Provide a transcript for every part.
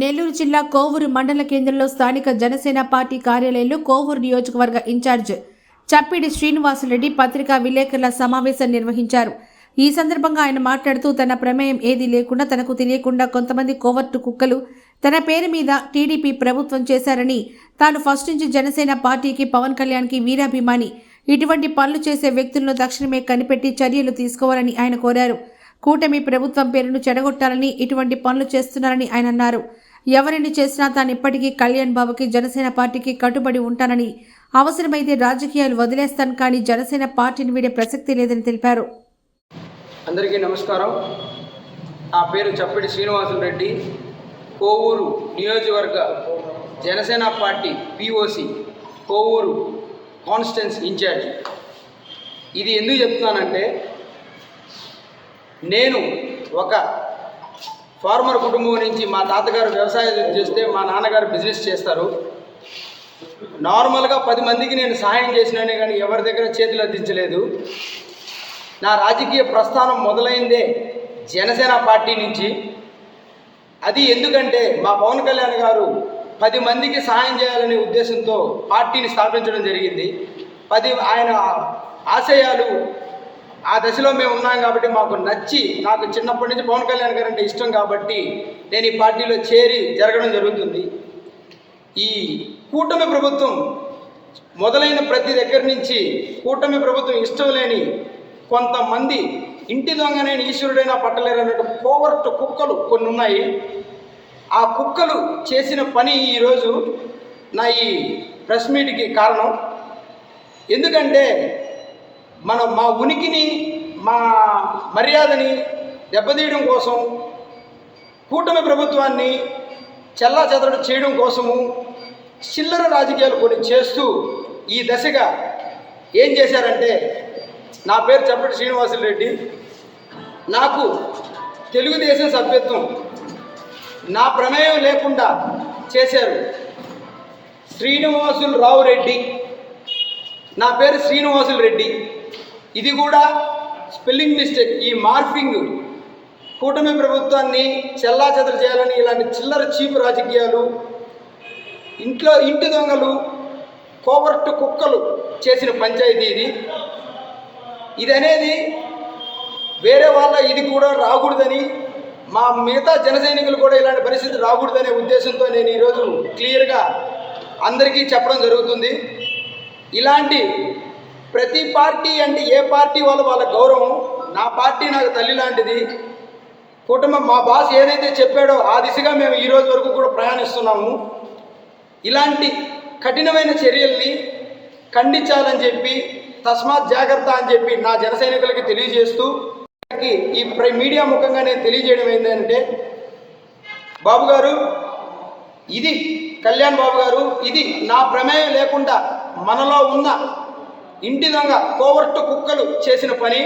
నెల్లూరు జిల్లా కోవూరు మండల కేంద్రంలో స్థానిక జనసేన పార్టీ కార్యాలయంలో కోవూరు నియోజకవర్గ ఇన్ఛార్జ్ చప్పిడి శ్రీనివాసరెడ్డి పత్రికా విలేకరుల సమావేశం నిర్వహించారు. ఈ సందర్భంగా ఆయన మాట్లాడుతూ తన ప్రమేయం ఏదీ లేకుండా తనకు తెలియకుండా కొంతమంది కోవర్టు కుక్కలు తన పేరు మీద టీడీపీ ప్రభుత్వం చేశారని తాను ఫస్ట్ నుంచి జనసేన పార్టీకి పవన్ కళ్యాణ్కి వీరాభిమాని ఇటువంటి పనులు చేసే వ్యక్తులను తక్షణమే కనిపెట్టి చర్యలు తీసుకోవాలని ఆయన కోరారు. కూటమి ప్రభుత్వం పేరును చెడగొట్టాలని ఇటువంటి పనులు చేస్తున్నారని ఆయన అన్నారు. ఎవరిని చేసినా తాను ఇప్పటికీ కళ్యాణ్ బాబుకి జనసేన పార్టీకి కట్టుబడి ఉంటానని. అవసరమైతే రాజకీయాలు వదిలేస్తాను కానీ జనసేన పార్టీని వీడే ప్రసక్తి లేదని తెలిపారు. అందరికీ నమస్కారం. నా పేరు చప్పటి శ్రీనివాసులు రెడ్డి. కోవూరు నియోజకవర్గ Janasena party POC Kovur constituency incharge. ఇది ఎందుకు చెప్తున్నానంటే నేను ఒక ఫార్మర్ కుటుంబం నుంచి మా తాతగారు వ్యవసాయం చేస్తే మా నాన్నగారు బిజినెస్ చేస్తారు. నార్మల్గా పది మందికి నేను సహాయం చేసినానే కానీ ఎవరి దగ్గర చేతులు అందించలేదు. నా రాజకీయ ప్రస్థానం మొదలైందే జనసేన పార్టీ నుంచి. అది ఎందుకంటే మా పవన్ కళ్యాణ్ గారు పది మందికి సహాయం చేయాలనే ఉద్దేశంతో పార్టీని స్థాపించడం జరిగింది. పది ఆయన ఆశయాలు ఆ దశలో మేము ఉన్నాం కాబట్టి మాకు నచ్చి నాకు చిన్నప్పటి నుంచి పవన్ కళ్యాణ్ గారు అంటే ఇష్టం కాబట్టి నేను ఈ పార్టీలో చేరి జరగడం జరుగుతుంది. ఈ కూటమి ప్రభుత్వం మొదలైన ప్రతి దగ్గర నుంచి కూటమి ప్రభుత్వం ఇష్టం లేని కొంతమంది ఇంటి దొంగనైన ఈశ్వరుడైనా పట్టలేరు అన్నట్టు పోవర్ట్ కుక్కలు కొన్ని ఉన్నాయి. ఆ కుక్కలు చేసిన పని ఈరోజు నా ఈ ప్రెస్ మీట్కి కారణం. ఎందుకంటే మనం మా ఉనికిని మా మర్యాదని దెబ్బతీయడం కోసం కూటమి ప్రభుత్వాన్ని చెల్లా చెదరడు చేయడం కోసము చిల్లర రాజకీయాలు కొన్ని చేస్తూ ఈ దశగా ఏం చేశారంటే నా పేరు చప్పటి శ్రీనివాసులు రెడ్డి. నాకు తెలుగుదేశం సభ్యత్వం నా ప్రమేయం లేకుండా చేశారు శ్రీనివాసులు రావు రెడ్డి. నా పేరు శ్రీనివాసులు రెడ్డి. ఇది కూడా స్పెల్లింగ్ మిస్టేక్. ఈ మార్ఫింగ్ కూటమి ప్రభుత్వాన్ని చెల్లా చేయాలని ఇలాంటి చిల్లర చీపు రాజకీయాలు ఇంట్లో ఇంటి దొంగలు కోవర్టు కుక్కలు చేసిన పంచాయతీ ఇది. ఇది అనేది వేరే వాళ్ళ ఇది కూడా రాకూడదని మా మిగతా జన సైనికులు కూడా ఇలాంటి పరిస్థితి రాకూడదనే ఉద్దేశంతో నేను ఈరోజు క్లియర్గా అందరికీ చెప్పడం జరుగుతుంది. ఇలాంటి ప్రతి పార్టీ అంటే ఏ పార్టీ వాళ్ళ వాళ్ళ గౌరవం. నా పార్టీ నాకు తల్లి లాంటిది. కుటుంబం మా బాస్ ఏదైతే చెప్పాడో ఆ దిశగా మేము ఈ రోజు వరకు కూడా ప్రయాణిస్తున్నాము. ఇలాంటి కఠినమైన చర్యల్ని ఖండించాలని చెప్పి తస్మాత్ జాగ్రత్త అని చెప్పి నా జనసైనికులకి తెలియజేస్తూ ఈ మీడియా ముఖంగా నేను తెలియజేయడం ఏంటంటే బాబు గారు ఇది కళ్యాణ్ బాబు గారు ఇది నా ప్రమేయం లేకుండా మనలో ఉన్న ఇంటి దొంగ కోవర్టు కుక్కలు చేసిన పని.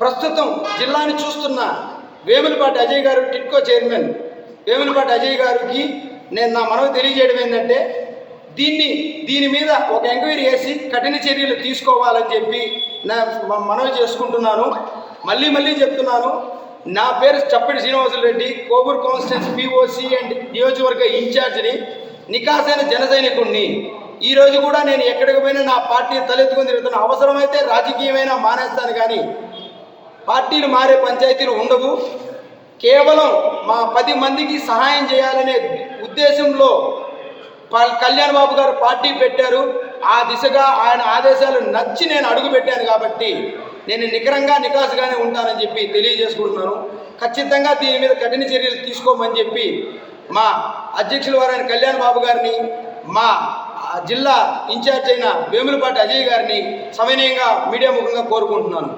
ప్రస్తుతం జిల్లాని చూస్తున్న వేములపాటి అజయ్ గారు టిట్కో చైర్మన్. వేములపాటి అజయ్ గారికి నేను నా మనవి తెలియజేయడం ఏంటంటే దీన్ని దీని మీద ఒక ఎంక్వైరీ చేసి కఠిన చర్యలు తీసుకోవాలని చెప్పి నా మనవి చేసుకుంటున్నాను. మళ్ళీ మళ్ళీ చెప్తున్నాను. నా పేరు Chappati Srinivasulu Reddy Kovur constituency POC and నియోజకవర్గ ఇన్ఛార్జిని నికాసైన జన సైనికుణ్ణి. ఈ రోజు కూడా నేను ఎక్కడికి పోయినా నా పార్టీ తలెత్తుకుని తిరుగుతున్నా అవసరమైతే రాజకీయమైనా మానేస్తాను కానీ పార్టీలు మారే పంచాయతీలు ఉండవు. కేవలం మా పది మందికి సహాయం చేయాలనే ఉద్దేశంలో ప- కళ్యాణ్ బాబు గారు పార్టీ పెట్టారు. ఆ దిశగా ఆయన ఆదేశాలు నచ్చి నేను అడుగు పెట్టాను కాబట్టి నేను నికరంగా నికాసుగానే ఉంటానని చెప్పి తెలియజేసుకుంటున్నాను. ఖచ్చితంగా దీని మీద కఠిన చర్యలు తీసుకోమని చెప్పి మా అధ్యక్షుల వారైన కళ్యాణ్ బాబు గారిని మా జిల్లా ఇన్ఛార్జ్ అయిన వేములపాటి అజయ్ గారిని సవినయంగా మీడియా ముఖంగా కోరుకుంటున్నాను.